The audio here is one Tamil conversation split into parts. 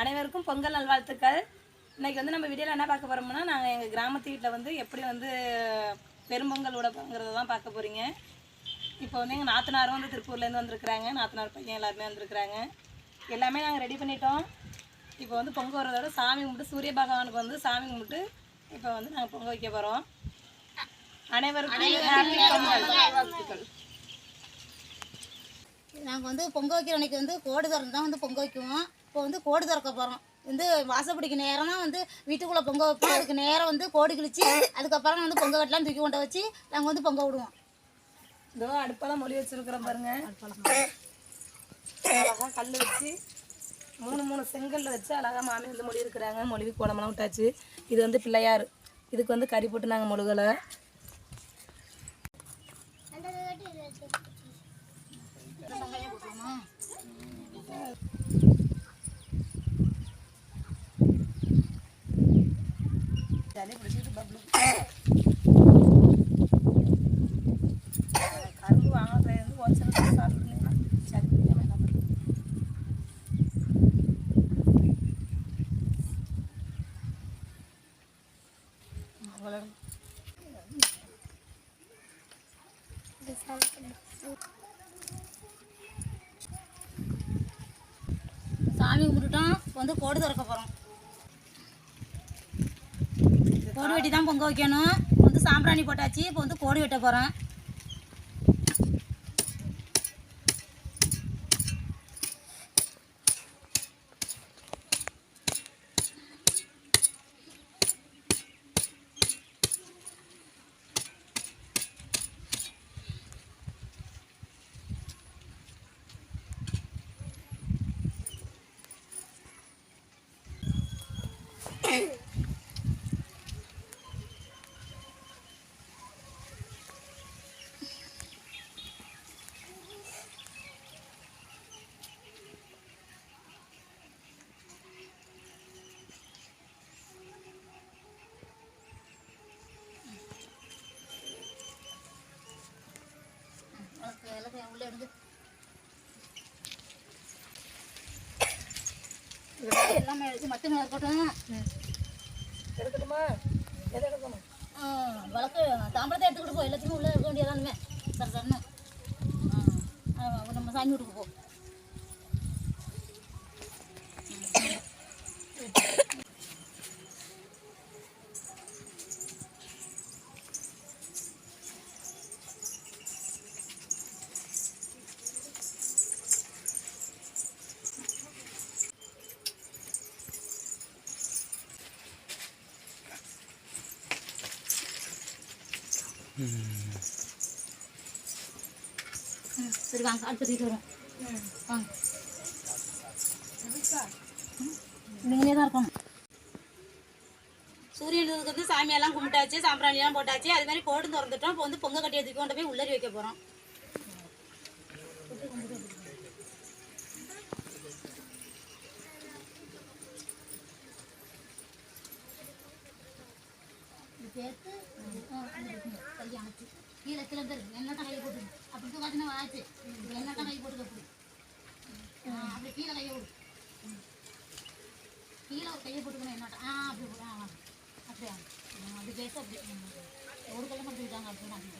அனைவருக்கும் பொங்கல் நல்வாழ்த்துக்கள். இன்னைக்கு வந்து நம்ம வீடியோவில் என்ன பார்க்க போகிறோம்னா நாங்கள் எங்கள் கிராமத்து வீட்டில் வந்து எப்படி வந்து பெரும்பொங்கல் விடப்போங்கிறத தான் பார்க்க போகிறீங்க இப்போ வந்து எங்கள் நாத்தனாரும் வந்து திருப்பூர்லேருந்து வந்திருக்கிறாங்க. நாத்தனார் பையன் எல்லாருமே வந்திருக்கிறாங்க. எல்லாமே நாங்கள் ரெடி பண்ணிட்டோம். இப்போ வந்து பொங்க வரதோட சாமி கும்பிட்டு சூரிய பகவானுக்கு வந்து சாமி கும்பிட்டு இப்போ வந்து நாங்கள் பொங்க வைக்க போகிறோம் அனைவருக்கும் happy பொங்கல் நாங்கள் வந்து பொங்க வைக்கிற அன்னைக்கு வந்து கோடு திறந்து தான் வந்து பொங்க வைக்குவோம். இப்போ வந்து கோடு திறக்க போகிறோம் வந்து வாசப்படிக்கு நேரம் தான் வந்து வீட்டுக்குள்ளே பொங்க வைப்போம். அதுக்கு நேரம் வந்து கோடு கிழிச்சு அதுக்கப்புறம் வந்து பொங்க கட்டலாம் தூக்கி கொண்டு வச்சு நாங்கள் வந்து பொங்க விடுவோம். இதோ அடுப்பெல்லாம் மொழி வச்சிருக்கிறோம் பாருங்க. அழகாக கல் வச்சு மூணு மூணு செங்கல்ல வச்சு அழகா மாமி வந்து மொழி இருக்கிறாங்க. மொழிவு கோலமெல்லாம் விட்டாச்சு. இது வந்து பிள்ளையார். இதுக்கு வந்து கறி போட்டு நாங்கள் மொழுகலை கரும்பு வாங்கினதுல இருந்து ஒச்சல் சாப்பிட்டுருந்தீங்கன்னா சரி பிடிக்காம என்ன பண்ணுறது அவ்வளோ சாமி கும்பிட்டுட்டோம் வந்து கோடு திறக்க போகிறோம் கோடு தான் பொங்க வைக்கணும். இப்போ வந்து சாம்பிராணி போட்டாச்சு. இப்போ வந்து கோடி வெட்ட போகிறோம் எல்லாத்தையும் உள்ளே எடுத்து எல்லாமே எடுத்து இருக்கட்டும் எடுக்கட்டுமா? எது எடுக்கணும்? ஆ, விளக்கு தாம்பரத்தை எடுத்துக்கிட்டு போ. எல்லாத்தையுமே உள்ளே இருக்க வேண்டியதானுமே சரி சரணும் நம்ம சாமி வீட்டுக்கு போ. சரி வாங்க. அடுத்து வாங்க. நீங்களே தான் இருக்கணும். சூரியனுக்கு வந்து சாமியெல்லாம் கும்பிட்டாச்சு சாம்பிராணியெல்லாம் போட்டாச்சு. அது மாதிரி கோடு திறந்துட்டோம். இப்போ வந்து பொங்க கட்டியை தூக்கி கொண்டு போய் உள்ளரி வைக்க போகிறோம் சேர்த்து கையை அணைச்சி கீழே கீழே தான் இருக்கு எண்ணெய் கையை போட்டு அப்படி பார்த்தீங்கன்னா ஆச்சு. எண்ணெய் கை போட்டு அப்படி கீழே கையை விடு. கீழே ஒரு கையை போட்டுக்கணும் ஆ அப்படி போடு. ஆ. அப்படியா? அப்படி பேச அப்படி. ஒரு கையை மட்டும் இருக்காங்க அப்படின்னு அப்படி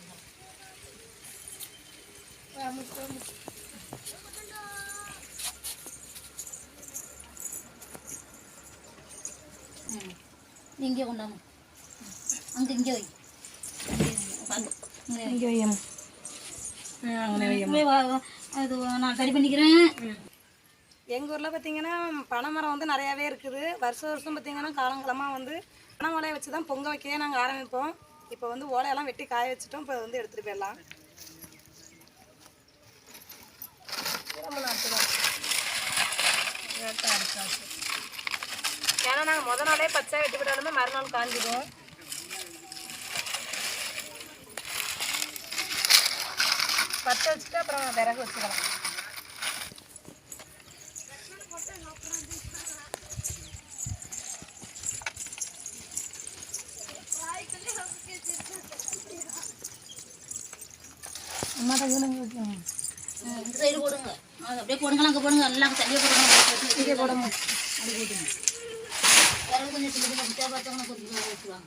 இங்கே கொண்டாங்க அங்கே இங்கே வை. இங்கே. அது நான் சரி பண்ணிக்கிறேன். எங்கள் ஊரில் பார்த்தீங்கன்னா பனைமரம் வந்து நிறையாவே இருக்குது. வருஷம் வருஷம் பார்த்தீங்கன்னா காலங்காலமாக வந்து பனை ஓலையை வச்சு தான் பொங்க வைக்கவே நாங்கள் ஆரம்பிப்போம். இப்போ வந்து ஓலையெல்லாம் வெட்டி காய வச்சுட்டோம். இப்போ வந்து எடுத்துகிட்டு போயிடலாம். ஏன்னா நாங்கள் முத நாளே பச்சை வெட்டி விட்டாலுமே மறுநாள் காஞ்சிடும். பச்சை வச்சுட்டு அப்புறம் விறகு வச்சுக்கலாம். அம்மா தான் வைக்கணும் இந்த சைடு போடுங்க. அது அப்படியே போடுங்களா அங்கே போடுங்க. எல்லாம் தண்ணியை போடுங்க. இங்கே போடுங்க. அப்படி போட்டுங்க வேற கொஞ்சம் சின்ன தேவைப்பட்டவங்க கொஞ்சம் வச்சுவாங்க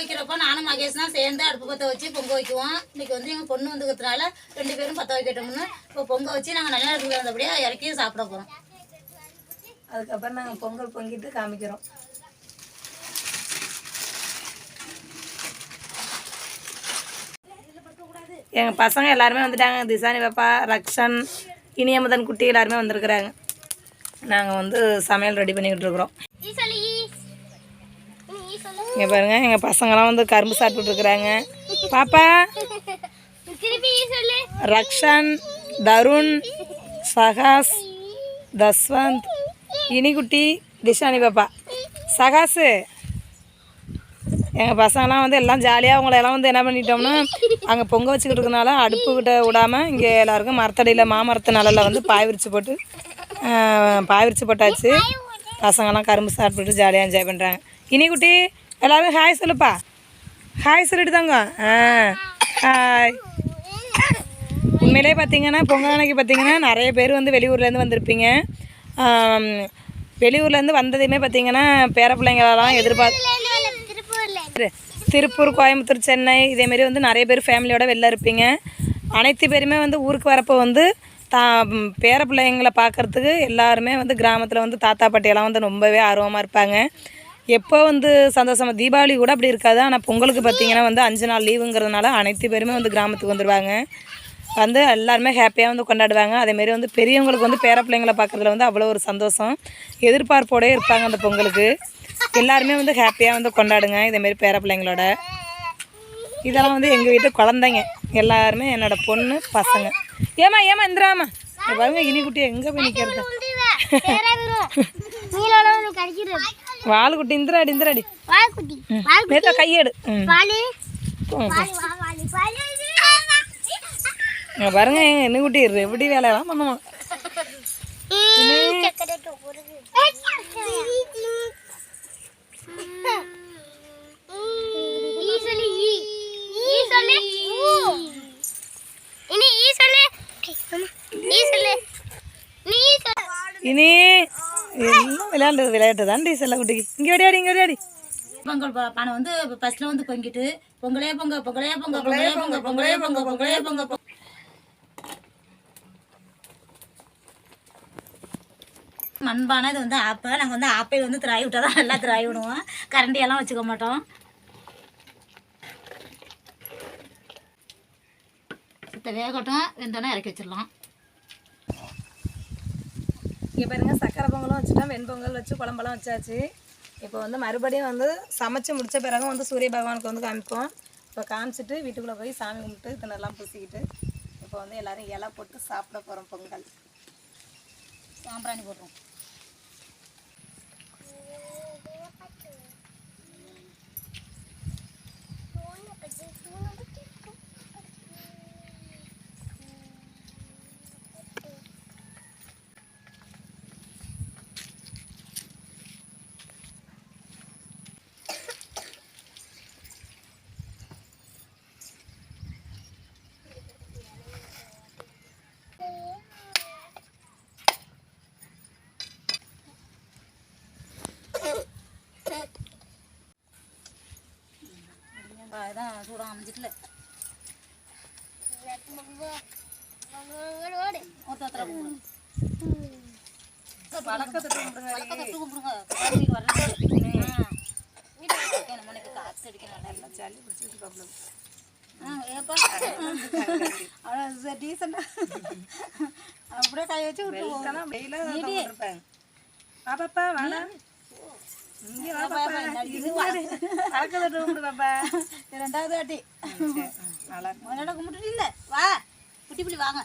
வைக்கிறப்ப நானும் மகேஷ் தான் சேர்ந்து அடுப்பு பற்ற வச்சு பொங்க வைக்குவோம். இன்னைக்கு வந்து எங்கள் பொண்ணு வந்துக்கிறதுனால ரெண்டு பேரும் பற்ற வைக்கட்டோம்னு. இப்போ பொங்க வச்சு நாங்கள் நல்லா இடத்துல இருந்தபடியாக இறக்கி சாப்பிட போகிறோம் அதுக்கப்புறம் நாங்கள் பொங்கல் பொங்கிட்டு காமிக்கிறோம். எங்கள் பசங்க எல்லாருமே வந்துட்டாங்க. திசானி பாப்பா ரக்ஷன் இனியமுதன் குட்டி எல்லாருமே வந்திருக்கிறாங்க. நாங்கள் வந்து சமையல் ரெடி பண்ணிக்கிட்டு இருக்கிறோம். இங்கே பாருங்க எங்கள் பசங்களாம் வந்து கரும்பு சாப்பிட்டுட்டு இருக்கிறாங்க பாப்பா ரக்ஷன் தருண் சகாஸ் தஸ்வந்த் இனிக்குட்டி திஷானி பாப்பா. சகாஸு எங்கள் பசங்களாம் வந்து எல்லாம் ஜாலியாக அவங்கள எல்லாம் வந்து என்ன பண்ணிட்டோம்னா அங்கே பொங்க வச்சுக்கிட்டு இருக்கனால அடுப்புக்கிட்ட விடாமல் இங்கே எல்லாருக்கும் மரத்தடியில் மாமரத்து நிழல்ல வந்து பாய் விரிச்சு போட்டு பாய் விரிச்சு போட்டாச்சு. பசங்களாம் கரும்பு சாப்பிட்டுட்டு ஜாலியாக என்ஜாய் பண்ணுறாங்க இனிக்குட்டி எல்லாரும் ஹாய் சொல்லுப்பா. ஹாய் சொல்லிட்டு தாங்க ஆ ஹாய். உண்மையிலே பார்த்தீங்கன்னா பொங்கல் அன்னைக்கு பார்த்தீங்கன்னா நிறைய பேர் வந்து வெளியூர்லேருந்து வந்திருப்பீங்க. வெளியூர்லேருந்து வந்ததையுமே பார்த்தீங்கன்னா பேர பிள்ளைங்களெல்லாம் எதிர்பார்த்து திருப்பூர் கோயம்புத்தூர் சென்னை இதேமாரி வந்து நிறைய பேர் ஃபேமிலியோட வெளில இருப்பீங்க. அனைத்து பேருமே வந்து ஊருக்கு வரப்போ வந்து தா பேர பிள்ளைங்களை பார்க்கறதுக்கு எல்லாருமே வந்து கிராமத்தில் வந்து தாத்தா பாட்டியெல்லாம் வந்து ரொம்பவே ஆர்வமாக இருப்பாங்க. எப்போ வந்து சந்தோஷமாக தீபாவளி கூட அப்படி இருக்காது. ஆனால் பொங்கலுக்கு பார்த்தீங்கன்னா வந்து அஞ்சு நாள் லீவுங்கிறதுனால அனைத்து பேருமே வந்து கிராமத்துக்கு வந்துடுவாங்க வந்து எல்லாருமே ஹாப்பியாக வந்து கொண்டாடுவாங்க. அதேமாரி வந்து பெரியவங்களுக்கு வந்து பேர பிள்ளைங்களை பார்க்குறதுல வந்து அவ்வளோ ஒரு சந்தோஷம். எதிர்பார்ப்போடே இருப்பாங்க அந்த பொங்கலுக்கு. எல்லாருமே வந்து ஹாப்பியாக வந்து கொண்டாடுங்க. இதேமாரி பேர பிள்ளைங்களோட. இதெல்லாம் வந்து எங்கள் வீட்டு குழந்தைங்க. எல்லாருமே என்னோடய பொண்ணு பசங்க. ஏமா ஏமா இந்திராமா பாருங்க இனி குட்டியை எங்கே போய் நிற்கிறது வாளுக்குட்டி இந்திராடி இந்திராடி ம். நேத்தா கையெடு பாருங்க எங்க இன்னுக்குட்டி எப்படி வேலையெல்லாம் பண்ணுவான் விளையாண்டு விளையாட்டு தான் டி செல்ல குட்டிக்கு இங்கே விளையாடி இங்கே விளையாடி பொங்கல் பா- பானை வந்து ஃபர்ஸ்ட்ல வந்து பொங்கிட்டு பொங்கலே பொங்க பொங்கலே பொங்க பொங்கலே பொங்க பொங்கலே பொங்க பொங்கலே பொங்க. பொங்க. மண்பானை இது வந்து ஆப்பை. நாங்கள் வந்து ஆப்பை வந்து திராய் விட்டால் தான் நல்லா திராய் விடுவோம். கரண்டி எல்லாம் வச்சுக்க மாட்டோம். சுத்த வேகட்டும். வெந்தோடனே இறக்கி வச்சிடலாம். இங்கே பாருங்கள் சக்கரை பொங்கலும் வச்சுட்டோம். வெண்பொங்கல் வச்சு குழம்பெல்லாம் வச்சாச்சு. இப்போ வந்து மறுபடியும் வந்து சமைச்சு முடித்த பிறகு வந்து சூரிய பகவானுக்கு வந்து காமிப்போம். இப்போ காமிச்சிட்டு வீட்டுக்குள்ளே போய் சாமி கும்பிட்டு திணறலாம் பூசிக்கிட்டு இப்போ வந்து எல்லோரும் இலை போட்டு சாப்பிட போகிறோம் பொங்கல். சாம்பிராணி போடுறோம். அதான் சூடம் ஒருத்தர வழக்கத்துட்டு தொட்டு கும்பிடுங்க. நம்மளுக்கு காற்று அடிக்கணும் சளி பிடிச்சிட்டு ப்ராப்ளம் அப்படியே கை வச்சு விட்டுருவோம் வெயிலாம் வெயில ரெண்டாவது வாட்டி. சரி, ம், நல்லா இருக்கு. உன்னோட கும்பிட்டு இல்லை. வா. குட்டி புள்ளி வாங்க.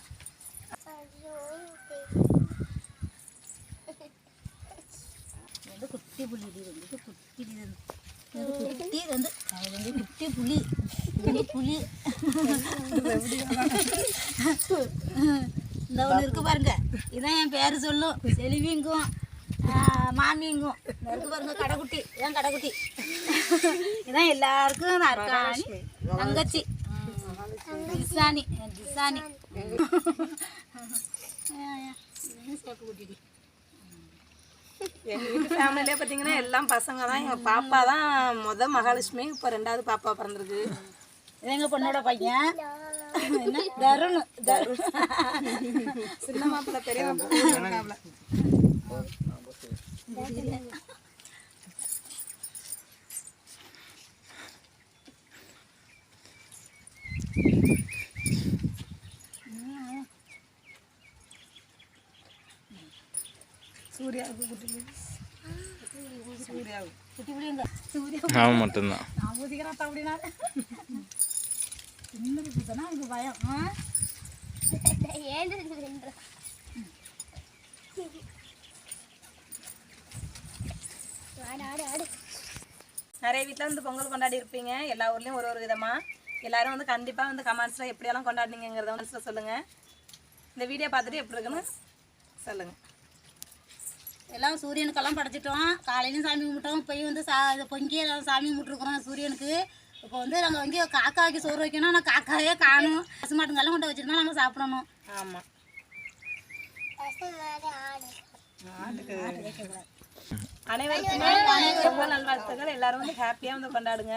குட்டி புள்ளி இது வந்து குட்டி இது வந்து இது குட்டி வந்து வந்து குட்டி புலி. இது வந்து புலி. இந்த ஒன்று இருக்கு பாருங்க. இதான் என் பேர் சொல்லும். செல்விங்கும். மாமிங்கும் இந்த இருக்கு பாருங்க கடைக்குட்டி. இதான் கடைக்குட்டி. இதான் எல்லாருக்கும் நான் இருக்காணி தங்கச்சி. திசானி. திசானி. சேப்பு குட்டிடி எங்க வீட்டு ஃபேமிலிலே பார்த்தீங்கன்னா எல்லாம் பசங்க தான் எங்க பாப்பா தான் முத மகாலட்சுமி இப்போ ரெண்டாவது பாப்பா பிறந்திருக்கு. இது எங்க பொண்ணோட பையன்? என்ன? தருண். தருண். சின்ன மாப்பிள்ளை பெரிய மாப்பிள்ளை. சூர்யாவுக்கு குட்டி சூர்யாவுக்கு குட்டி பிடிங்க சூரிய அவன் மட்டும்தான் நான் ஊதிக்கிறேன் அப்படின்னா சின்னது பூத்தனா எனக்கு பயம் ஆ நிறைய வீட்டில் வந்து பொங்கல் கொண்டாடி இருப்பீங்க. எல்லா ஊர்லேயும் ஒரு ஒரு விதமாக எல்லாரும் வந்து கண்டிப்பாக வந்து கமெண்ட்ஸில் எப்படியெல்லாம் கொண்டாடினீங்கிறத வந்து சொல்லுங்கள் இந்த வீடியோ பார்த்துட்டு எப்படி இருக்குன்னு சொல்லுங்கள் எல்லாம் சூரியனுக்கெல்லாம் படைச்சிட்டோம். காலையிலும் சாமி கும்பிட்டோம். போய் வந்து சா இதை பொங்கி எல்லாம் சாமி கும்பிட்டுருக்குறோம் சூரியனுக்கு. இப்போ வந்து நாங்கள் வந்து காக்காவுக்கு சோறு வைக்கணும். ஆனால் காக்காவே காணும். பசுமாட்டுங்கெல்லாம் கொண்டு வச்சுருந்தா நாங்கள் சாப்பிடணும். ஆமாம் அனைவருக்குமே பொங்கல் நல்வாழ்த்துக்கள். எல்லாரும் வந்து ஹாப்பியாக வந்து கொண்டாடுங்க.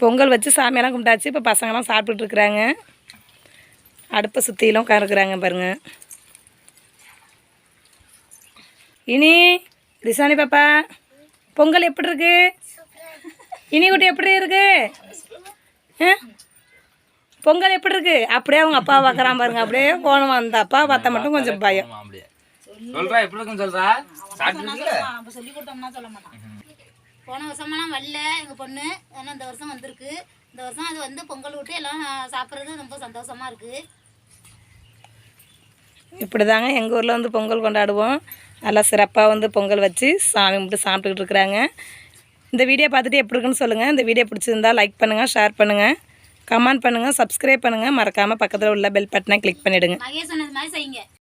பொங்கல் வச்சு சாமியெல்லாம் கும்பிட்டாச்சு. இப்போ பசங்களாம் சாப்பிட்டுட்டு இருக்கிறாங்க அடுப்பை சுற்றிலும் உட்காருக்குறாங்க பாருங்க. இனி திசானி பாப்பா பொங்கல் எப்படி இருக்கு இனி குட்டி எப்படி இருக்கு? பொங்கல் எப்படி இருக்கு? அப்படியே அவங்க அப்பா பார்க்குறான் பாருங்க. அப்படியே போகணும் அந்த அப்பா பார்த்தா மட்டும் கொஞ்சம் பயம். அப்படியே. சொல்றா எப்படி இருக்குன்னு சொல்றா நம்ம சொல்லி கொடுத்தோம்னா சொல்ல மாட்டான் போன வருஷமெல்லாம் வரல எங்கள் பொண்ணு. ஆனால் இந்த வருஷம் வந்திருக்கு. இந்த வருஷம் அது வந்து பொங்கல் விட்டு எல்லாம் சாப்பிட்றது ரொம்ப சந்தோஷமா இருக்குது இப்படி தாங்க எங்கள் ஊரில் வந்து பொங்கல் கொண்டாடுவோம். நல்லா சிறப்பாக வந்து பொங்கல் வச்சு சாமி கும்பிட்டு சாப்பிட்டுக்கிட்டு இருக்கிறாங்க. இந்த வீடியோ பார்த்துட்டு எப்படி இருக்குன்னு சொல்லுங்கள் இந்த வீடியோ பிடிச்சிருந்தா லைக் பண்ணுங்கள் ஷேர் பண்ணுங்கள் கமெண்ட் பண்ணுங்கள் சப்ஸ்கிரைப் பண்ணுங்கள் மறக்காமல் பக்கத்தில் உள்ள பெல் பட்டனை கிளிக் பண்ணிவிடுங்க